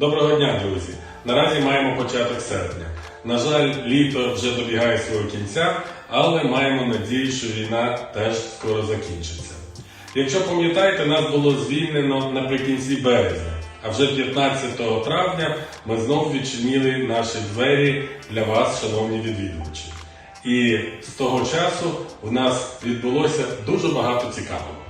Доброго дня, друзі! Наразі маємо початок серпня. На жаль, літо вже добігає свого кінця, але маємо надію, що війна теж скоро закінчиться. Якщо пам'ятаєте, нас було звільнено наприкінці березня, а вже 15 травня ми знов відчинили наші двері для вас, шановні відвідувачі. І з того часу в нас відбулося дуже багато цікавого.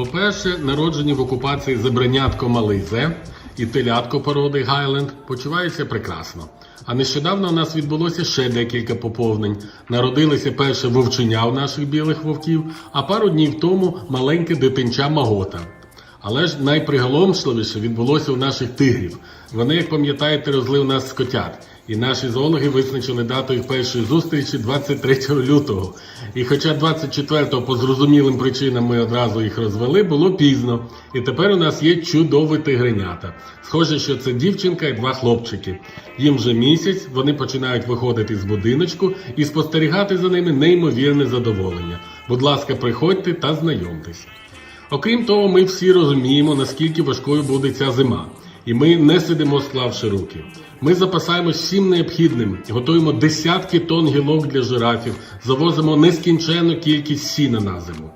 По-перше, народжені в окупації зебренятко Мализе і телятко породи Гайленд почуваються прекрасно. А нещодавно у нас відбулося ще декілька поповнень. Народилися перше вовчення у наших білих вовків, а пару днів тому маленьке дитинча Магота. Але ж найприголомшливіше відбулося у наших тигрів. Вони, як пам'ятаєте, розли у нас скотят. І наші зоологи визначили дату їх першої зустрічі 23 лютого. І хоча 24-го по зрозумілим причинам ми одразу їх розвели, було пізно. І тепер у нас є чудові тигренята. Схоже, що це дівчинка і два хлопчики. Їм вже місяць, вони починають виходити з будиночку і спостерігати за ними неймовірне задоволення. Будь ласка, приходьте та знайомтесь. Окрім того, ми всі розуміємо, наскільки важкою буде ця зима. І ми не сидимо склавши руки. Ми запасаємось всім необхідним, готуємо десятки тонн гілок для жирафів, завозимо нескінченну кількість сіна на зиму.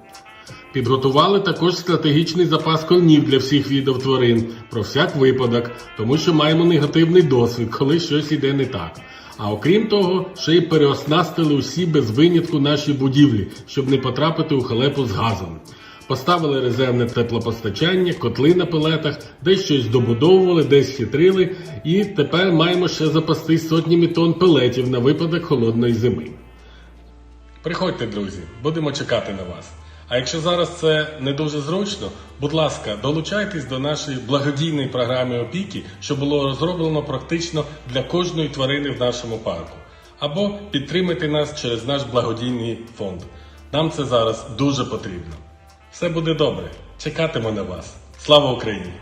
Підготували також стратегічний запас конів для всіх видів тварин про всяк випадок, тому що маємо негативний досвід, коли щось іде не так. А окрім того, ще й переоснастили усі без винятку наші будівлі, щоб не потрапити у халепу з газом. Поставили резервне теплопостачання, котли на пелетах, десь щось добудовували, десь хитрили, і тепер маємо ще запастись сотнями тонн пелетів на випадок холодної зими. Приходьте, друзі, будемо чекати на вас. А якщо зараз це не дуже зручно, будь ласка, долучайтесь до нашої благодійної програми опіки, що було розроблено практично для кожної тварини в нашому парку. Або підтримайте нас через наш благодійний фонд. Нам це зараз дуже потрібно. Все буде добре. Чекатиму на вас. Слава Україні!